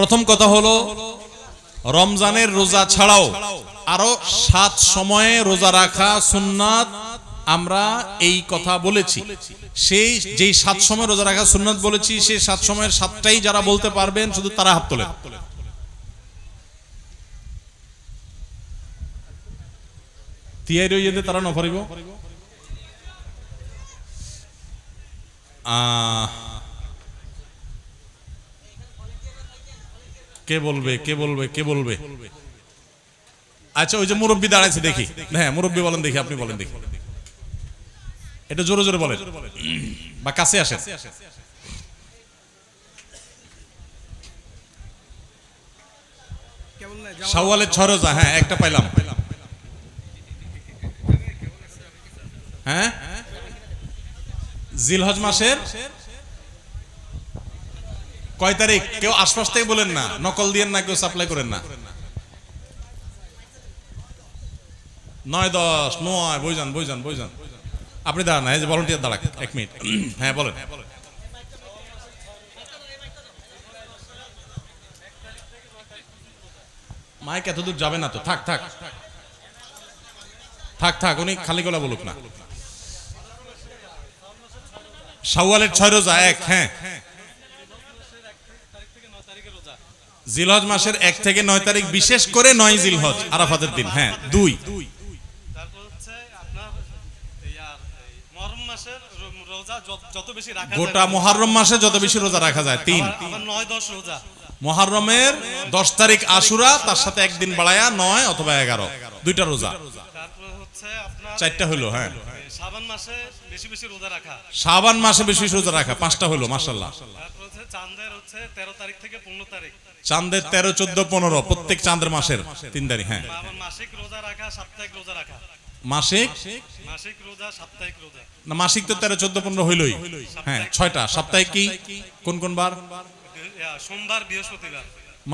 প্রথম কথা হলো, রমজানের রোজা ছাড়াও আরও সাত সময়ে রোজা রাখা সুন্নাত আমরা এই কথা বলেছি। সেই যেই সাত সময় রোজা রাখা সুন্নাত বলেছি, সেই সাত সময়ের সাতটাই যারা বলতে পারবেন শুধু তারা হাত তোলেন। তারা নফারিব। আহ কে বলবে কে বলবে কে বলবে? আচ্ছা ওই যে মুরব্বী দাঁড়াইছে, দেখি। হ্যাঁ মুরব্বী বলেন দেখি, আপনি বলেন দেখি। এটা জোরে জোরে বলেন। বা কাছে আসেন। শাওয়ালের ছয় রোজা হ্যাঁ একটা পাইলাম। হ্যাঁ? জিলহজ মাসের কয় তারিখ? কেউ থেকে বলেন না। নকল দিয়েন না, কেউ সাপ্লাই করেন না। নয় দশ, নয়, বইজান বইজান বইজান। আপনি দাঁড়ান এই যে ভলেন্টিয়ার দাঁড়াক, এক মিনিট। হ্যাঁ বলেন। মাইক এত দূর যাবে না তো। থাক থাক। থাক থাক, উনি খালি গলা বলুক না। শাওয়ালের ছয় রোজা, এক হ্যাঁ। জিলহজ মাসের এক থেকে নয় তারিখ বিশেষ করে নয় জিলহজ আরাফাতের দিন। হ্যাঁ দুই। গোটা মহারম মাসে যত বেশি রোজা রাখা যায় তিন। মহারমের দশ তারিখ আশুরা তার সাথে একদিন বাড়ায়া নয় অথবা এগারো। দুইটা রোজা। তারপর চারটা হইল হ্যাঁ। শ্রাবণ মাসে বেশি বেশি রোজা রাখা। শাবান মাসে বেশি বেশি রোজা রাখা পাঁচটা হইল মাসাল্লাহ চাঁদের হচ্ছে তেরো তারিখ থেকে পনেরো তারিখ। চাঁদের তেরো চোদ্দ পনেরো প্রত্যেক চাঁদের মাসের তিন তারিখ হ্যাঁ। মাসিক রোজা রাখা সাপ্তাহিক রোজা রাখা। মাসিক? মাসিক রোজা সাপ্তাহিক রোজা। না মাসিক তো তেরো চোদ্দ পনেরো হইলই। হ্যাঁ ছয়টা সাপ্তাহিক কি? কোন কোন বার? সোমবার বৃহস্পতিবার।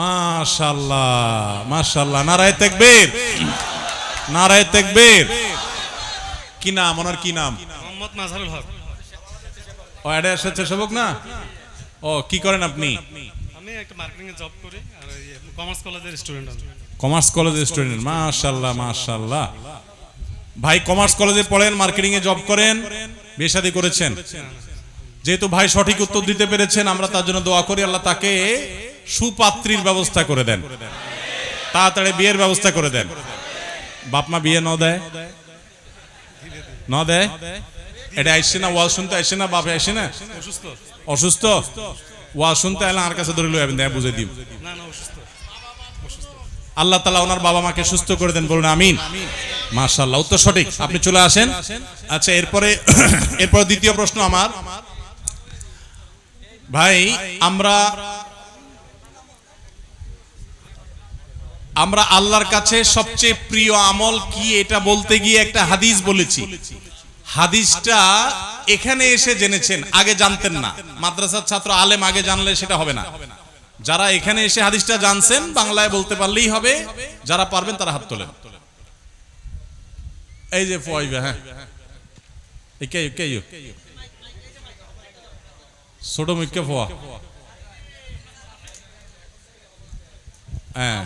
মাশাল্লাহ মাশাল্লাহ নারায় তেকবীর। নারায় তেকবীর। কি নাম ওনার কি নাম? মোহাম্মদ মাজহারুল হক। ও অ্যাডে স্বেচ্ছাসেবক না? ও কি করেন আপনি? আমি একটা মার্কেটিং এ জব করি আর কমার্স কলেজের স্টুডেন্ট আমি। কমার্স কলেজের স্টুডেন্ট মাশাল্লাহ মাশাল্লাহ ভাই কমার্স কলেজে পড়েন মার্কেটিং এ জব করেন বিয়ে শাদী করেছেন। যেহেতু ভাই সঠিক উত্তর দিতে পেরেছেন আমরা তার জন্য দোয়া করি আল্লাহ তাকে সুপাত্রীর ব্যবস্থা করে দেন। তাড়াতাড়ি বিয়ের ব্যবস্থা করে দেন। বাপমা বিয়ে ন দেয়? ন দেয়? এটা আইসছে না ওয়াজ শুনতে আইসছে না বাপে আইসছে না? অসুস্থ। অসুস্থ? ওয়াজ শুনতে আইলে আর কাছে ধরে লইবেন দেয় বুঝে দিব আল্লাহ তালা ওনার বাবা মাকে সুস্থ করে দেন বলুন আমিন। মাশাল্লাহ উত্তর সঠিক। আপনি চলে আসেন। আচ্ছা এরপরে এরপর দ্বিতীয় প্রশ্ন আমার। ভাই আমরা আমরা আল্লাহর কাছে সবচেয়ে প্রিয় আমল কি এটা বলতে গিয়ে একটা হাদিস বলেছি। হাদিসটা এখানে এসে জেনেছেন, আগে জানতেন না। মাদ্রাসার ছাত্র আলেম আগে জানলে সেটা হবে না। যারা এখানে এসে হাদিসটা জানছেন, বাংলায় বলতে পারলেই হবে, যারা পারবেন তারা হাত তোলেন। এই যে ফয়বে হ্যাঁ। ছোট মুখ্য ফোয়া। হ্যাঁ।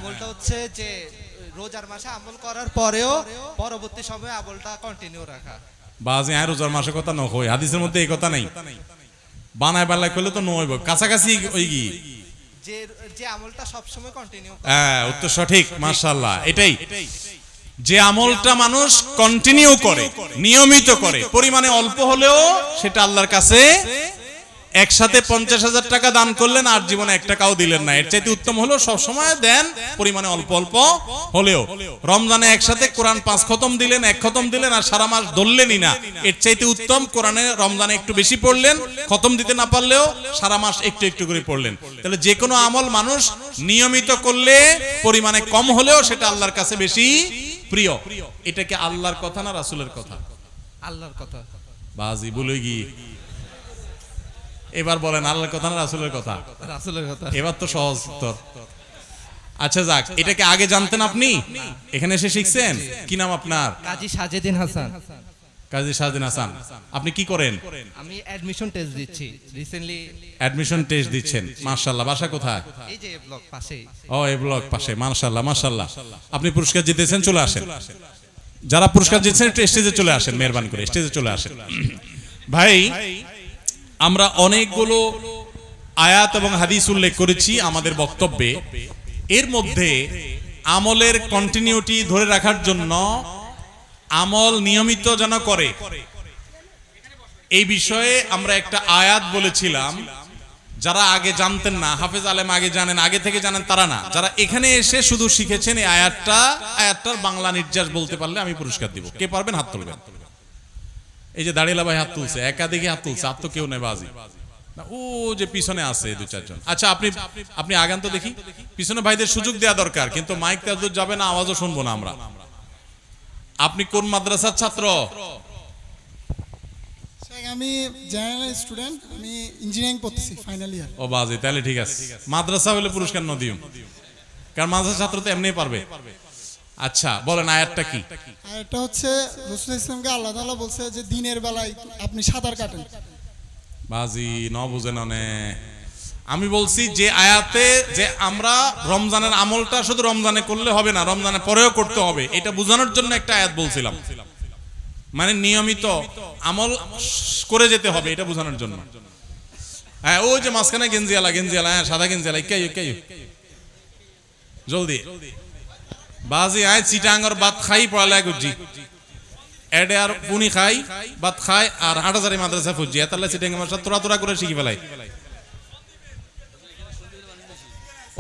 রোজার মাসে আমল করার পরেও পরবর্তী সময়ে আমলটা কন্টিনিউ রাখা। বাজে আর রোজার মাসে কথা নয় হাদিসের মধ্যে এই কথা নাই। বানায় বানায় করলে তো নয় কাছাকাছি ওই কি? যে যে আমলটা সব সময় কন্টিনিউ হ্যাঁ উত্তর সঠিক মাশাআল্লাহ এটাই। যে আমলটা মানুষ কন্টিনিউ করে নিয়মিত করে পরিমাণে অল্প হলেও সেটা আল্লাহর কাছে একসাথে পঞ্চাশ হাজার টাকা দান করলেন আর জীবনে এক টাকাও দিলেন না। এর চাইতে উত্তম হলো সব সময় দেন পরিমাণে অল্প অল্প হলেও। রমজানে একসাথে কোরআন পাঁচ খতম দিলেন এক খতম দিলেন আর সারা মাস ধরলেনই না। এর চাইতে উত্তম কোরআনে রমজানে একটু বেশি পড়লেন খতম দিতে না পারলেও সারা মাস একটু একটু করে পড়লেন। তাহলে যে কোনো আমল মানুষ নিয়মিত করলে পরিমাণে কম হলেও সেটা আল্লাহর কাছে বেশি প্রিয়। এটা কি আল্লাহর কথা না রাসূলের কথা? আল্লাহর কথা। বাজি বলে গিয়ে। এবার বলেন আল্লাহর কথা না রাসূলের কথা? রাসুলের কথা। এবার তো সহজ উত্তর। আচ্ছা যাক এটাকে আগে জানতেন আপনি? এখানে এসে শিখছেন? কি নাম আপনার? কাজী সাজেদিন হাসান। কাজী শাহদিন হাসান। আপনি কি করেন? আমি অ্যাডমিশন টেস্ট দিচ্ছি। রিসেন্টলি অ্যাডমিশন টেস্ট দিচ্ছেন। মার্শাল্লাহ বাসা কোথায়? এই যে ব্লক পাশেই ও এই ব্লক পাশে মার্শাল্লাহ মার্শাল্লাহ আপনি পুরস্কার জিতেছেন চলে আসেন। যারা পুরস্কার জিতছেন স্টেজে চলে আসেন মেহরবানি করে স্টেজে চলে আসেন। ভাই আমরা অনেকগুলো আয়াত এবং হাদিস উল্লেখ করেছি আমাদের বক্তব্যে। এর মধ্যে আমলের কন্টিনিউটি ধরে রাখার জন্য আমল নিয়মিত যেন করে। এই বিষয়ে আমরা একটা আয়াত বলেছিলাম। যারা আগে জানতেন না, হাফেজ আলেম আগে জানেন, আগে থেকে জানেন তারা না। যারা এখানে এসে শুধু শিখেছেন এই আয়াতটা, আয়াতটার বাংলা নির্যাস বলতে পারলে আমি পুরস্কার দিব। কে পারবেন হাত তুলবেন। এই যে দাঁড়িয়ে ভাই হাত তুলছে একা একাধিকে হাত তুলছে আর তো কেউ নেই বাজি। ও যে পিছনে আছে দু চারজন। আচ্ছা আপনি আপনি আগান তো দেখি। পিছনে ভাইদের সুযোগ দেওয়া দরকার কিন্তু মাইক তো যাবে না আওয়াজও শুনব না আমরা। আপনি কোন মাদ্রাসার ছাত্র? আমি জেনারেল স্টুডেন্ট আমি ইঞ্জিনিয়ারিং পড়তেছি ফাইনাল ইয়ার ও বাজে তাহলে ঠিক আছে। মাদ্রাসা হলে পুরস্কার ন দিও। কারণ মাদ্রাসা ছাত্র তো এমনি পারবে। আচ্ছা বলেন আয়াতটা কি? আর এটা হচ্ছে রসুল ইসলামকে আল্লাহ তাআলা বলছে যে দিনের বেলায় আপনি সাঁতার কাটেন। বাজি ন বুঝেন ননে আমি বলছি যে আয়াতে যে আমরা রমজানের আমলটা শুধু রমজানে করলে হবে না রমজানের পরেও করতে হবে। এটা বোঝানোর জন্য একটা আয়াত বলছিলাম। মানে নিয়মিত আমল করে যেতে হবে এটা বোঝানোর জন্য। হ্যাঁ ওই যে মাঝখানে গেঞ্জিয়ালা গেঞ্জিয়ালা হ্যাঁ সাদা গেঞ্জিয়ালা কে কে জলদি। বাজি আয় চিটাঙ্গর বাত খাই পড়ালেখা করছি এডে আর পুনি খাই বাত খাই আর হাটাজারি মাদ্রাসা ফুজি। এতালে চিটাঙ্গ মাসা তোরা তোরা করে শিখি ফেলাই।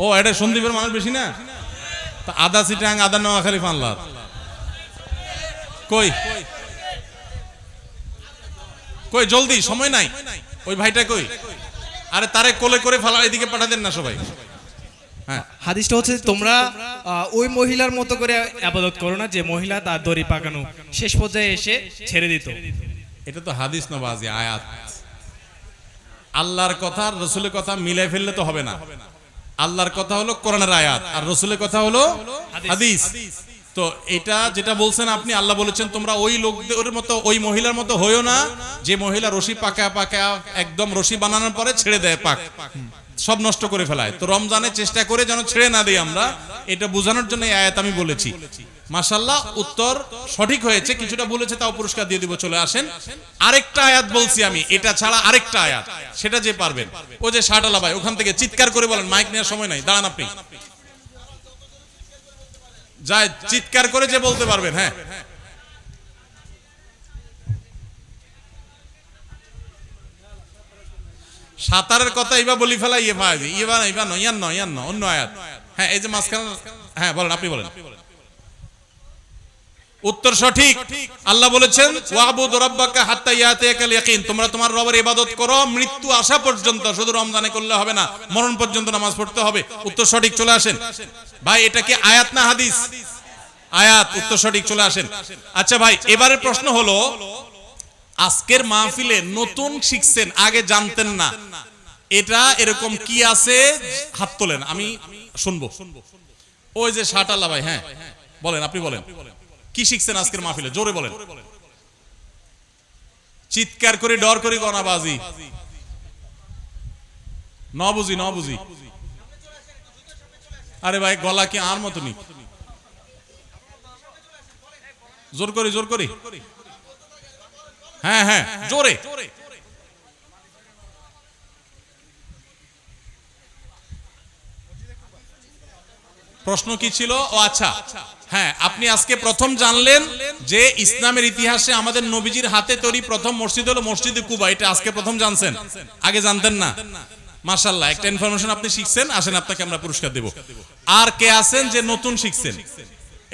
ও এটা সন্দীপের মানুষ বেশি না? তা আদা চিটাং, আদা নোয়াখালী ফানলার। কই? কই, জলদি, সময় নাই। ওই ভাইটা কই? আরে তারে কোলে করে ফালা এদিকে পাঠা দেন না সবাই। হাদিসটা হচ্ছে তোমরা ওই মহিলার মতো করে আবাদত করো না যে মহিলা তার দড়ি পাকানো শেষ পর্যায়ে এসে ছেড়ে দিত। এটা তো হাদিস না বাজি আয়াত। আল্লাহর কথা আর রসুলের কথা মিলাই ফেললে তো হবে না। আল্লাহর কথা হলো কোরআনের আয়াত আর রসুলের কথা হলো হাদিস। তো এটা যেটা বলছেন আপনি আল্লাহ বলেছেন তোমরা ওই লোকদের মতো ওই মহিলার মতো হইও না যে মহিলা রশি পাকা পাকা একদম রশি বানানোর পরে ছেড়ে দেয় পাক। সব নষ্ট করে ফেলায়। তো রমজানে চেষ্টা করে যেন ছেড়ে না দিই আমরা, এটা বোঝানোর জন্য আয়াত আমি বলেছি। মাসাল্লাহ উত্তর সঠিক হয়েছে, কিছুটা বলেছে তাও পুরস্কার দিয়ে দিব, চলে আসেন। আরেকটা আয়াত বলছি আমি, এটা ছাড়া আরেকটা আয়াত, সেটা যে পারবেন। ও যে শাটালা ভাই, ওখান থেকে চিৎকার করে বলেন, মাইক নেওয়ার সময় নাই, দাঁড়ান আপনি। যায়, চিৎকার করে যে বলতে পারবেন হ্যাঁ। সাঁতারের কথা এবার বলি ফেলা ইয়ে ভাই নয় ইয়ান নয় ইয়ান নয়, অন্য আয়াত। হ্যাঁ এই যে মাঝখানে হ্যাঁ বলেন, আপনি বলেন। উত্তর সঠিক। আল্লাহ বলেছেন, ওয়াবুদ রাব্বাকা হাত্তা ইয়াতিয়াকাল ইয়াকিন। তোমরা তোমার রবের ইবাদত করো, মৃত্যু আসা পর্যন্ত, শুধু রমজানে করলে হবে না, মরণ পর্যন্ত নামাজ পড়তে হবে। উত্তর সঠিক, চলে আসেন। ভাই, এটা কি আয়াত না হাদিস? আয়াত, উত্তর সঠিক, চলে আসেন। আচ্ছা ভাই, এবারের প্রশ্ন হলো আজকের মাহফিলে নতুন শিখছেন, আগে জানতেন না। এটা এরকম কি আছে? হাত তোলেন, আমি শুনব। ওই যে শাটালা ভাই হ্যাঁ। বলেন, আপনি বলেন। কি শিখছেন আজকের মাহফিলে? জোরে বলেন। চিৎকার করে, ডর করে গনাবাজি ন বুঝি ন বুঝি। আরে ভাই, গলা কি আর মতনই? জোর করি জোর করি। হ্যাঁ হ্যাঁ জোরে। প্রশ্ন কি ছিল? ও আচ্ছা। হ্যাঁ আপনি আজকে প্রথম জানলেন যে ইসলামের ইতিহাসে আমাদের নবীজির হাতে তৈরি প্রথম মসজিদ হলো মসজিদে কুবা। এটা আজকে প্রথম জানছেন। আগে জানতেন না। মাশাল্লাহ একটা ইনফরমেশন আপনি শিখছেন। আসেন, আপনাকে আমরা পুরস্কার দেব। আর কে আছেন যে নতুন শিখছেন?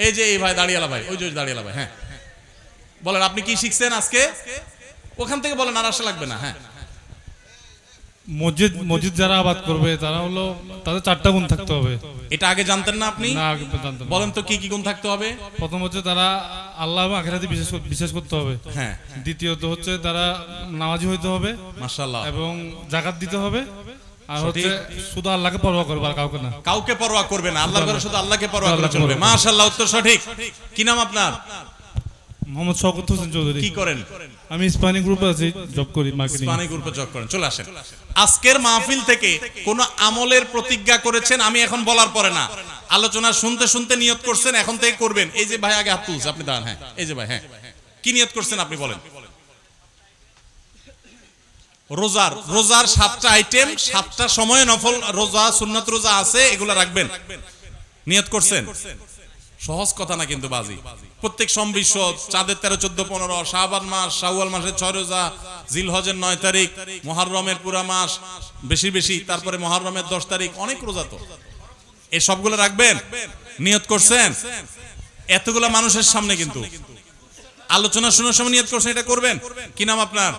এই যে এই ভাই, দাঁড়িয়ালা ভাই, ওই যে দাঁড়িয়ালা ভাই হ্যাঁ। বলেন আপনি কি শিখছেন আজকে? ওখান থেকে বলেন আর আসা লাগবে না হ্যাঁ। মসজিদ মসজিদ যারা আবাদ করবে তারা হলো তাদের চারটা গুণ থাকতে হবে। এটা আগে জানতেন না আপনি? না আগে জানতেন না। বলেন তো কি কি গুণ থাকতে হবে? প্রথম হচ্ছে তারা আল্লাহ এবং আখেরাতে বিশেষ বিশ্বাস করতে হবে। হ্যাঁ। দ্বিতীয়ত হচ্ছে তারা নামাজি হইতে হবে। মাশাল্লাহ এবং জাকাত দিতে হবে। আর হচ্ছে শুধু আল্লাহকে পরোয়া করবে আর কাউকে না। কাউকে পরোয়া করবে না আল্লাহর ঘরে শুধু আল্লাহকে পরোয়া করে চলবে। মাশাআল্লাহ উত্তর সঠিক। কি নাম আপনার? মোহাম্মদ শওকত হোসেন চৌধুরী। কি করেন? আমি ইস্পানি গ্রুপে আছি জব করি মার্কেটিং পানি গ্রুপে যোগ করেন। চলে আসেন। আজকের মাহফিল থেকে কোন আমলের প্রতিজ্ঞা করেছেন আমি এখন বলার পরে না। আলোচনা শুনতে শুনতে নিয়ত করছেন এখন থেকে করবেন। এই যে ভাই আগে হাত তুলছে আপনি দাঁড়ান হ্যাঁ। এই যে ভাই হ্যাঁ। কি নিয়ত করছেন আপনি বলেন? রোজার রোজার সাতটা আইটেম সাতটা সময়ে নফল রোজা সুন্নত রোজা আছে এগুলো রাখবেন। নিয়ত করছেন? সহজ কথা না কিন্তু বাজি। প্রত্যেক সম্বিশ্ব চাঁদের তেরো, চোদ্দ, পনেরো শাহবান মাস, শাওয়াল মাসের ছয় রোজা, জিলহজের নয় তারিখ মহারমের পুরা মাস, বেশি বেশি, তারপরে মহারমের দশ তারিখ, অনেক রোজা তো। এই সবগুলো রাখবেন? নিয়ত করছেন? এতগুলা মানুষের সামনে কিন্তু। আলোচনা শোনার সময় নিয়ত করছেন, এটা করবেন? কি নাম আপনার?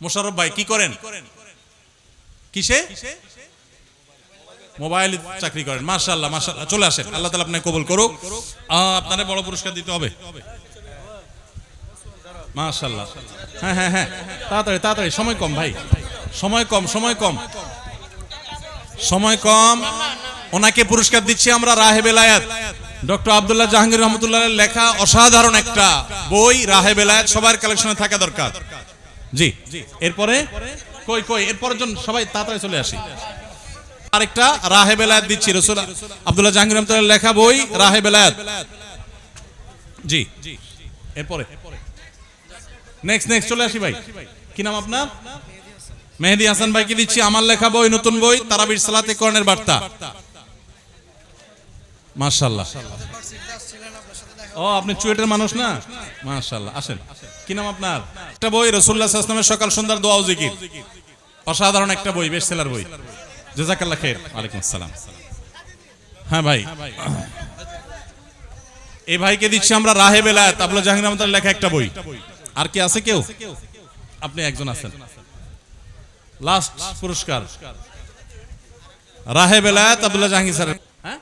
মোশারফ ভাই, কি করেন? কিসে? মোবাইল চাকরি করেন। মাশাআল্লাহ মাশাআল্লাহ। চলে আসেন। আল্লাহ তাআলা আপনাকে কবুল করুক। আপনারে বড় পুরস্কার দিতে হবে। মাশাআল্লাহ। হ্যাঁ হ্যাঁ হ্যাঁ। তাড়াতাড়ি তাড়াতাড়ি। সময় কম, ভাই। সময় কম সময় কম। সময় কম। ওনাকে পুরস্কার দিচ্ছি আমরা রাহে বেলায়াত ডক্টর আব্দুল্লাহ জাহাঙ্গীর রহমতুল্লাহ লেখা অসাধারণ একটা বই রাহে বেলায়াত সবার কালেকশনে থাকা দরকার। জি। এরপরে? কই কই? এরপরের জন্য সবাই তাড়াতাড়ি চলে আসি। আরেকটা রাহে বেলায়াত দিচ্ছি, রসুল আব্দুল্লাহ জাহাঙ্গীর রহমতুল্লাহ লেখা বই, রাহে বেলায়াত। জি এরপরে। নেক্সট নেক্সট চলে আসি ভাই। কি নাম আপনার? মেহেদি হাসান ভাইকে দিচ্ছি আমার লেখা বই, নতুন বই, তারাবির সালাতে কর্ণের বার্তা। মাশাআল্লাহ। ও, আপনি চুয়েটের মানুষ না? মাশাআল্লাহ। আসেন। কি নাম আপনার? একটা বই রসুল্লাহ আসলামের সকাল সন্ধ্যার দোয়া ও জিকির। অসাধারণ একটা বই বেস্ট সেলার বই। জাজাকাল্লাহ খের ওয়ালাইকুম আসসালাম। হ্যাঁ ভাই। এই ভাইকে দিচ্ছি আমরা রাহে বেলায়াত আবুল জাহাঙ্গীর লেখা একটা বই। আর কি আছে কেউ? আপনি একজন আছেন। লাস্ট পুরস্কার। রাহে বেলায় আব্দুল্লাহ জাহাঙ্গীর স্যার হ্যাঁ?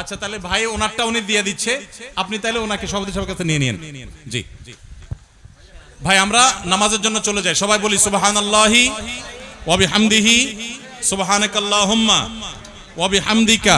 আচ্ছা তাহলে ভাই ওনারটা উনি দিয়ে দিচ্ছে। আপনি তাহলে ওনাকে সভাপতি সবার কাছে নিয়ে নিন জি। ভাই, আমরা নামাজের জন্য চলে যাই। সবাই বলি সুবহানাল্লাহি ওয়া বিহামদিহি সুবহানাকাল্লাহুম্মা ওয়া বিহামদিকা।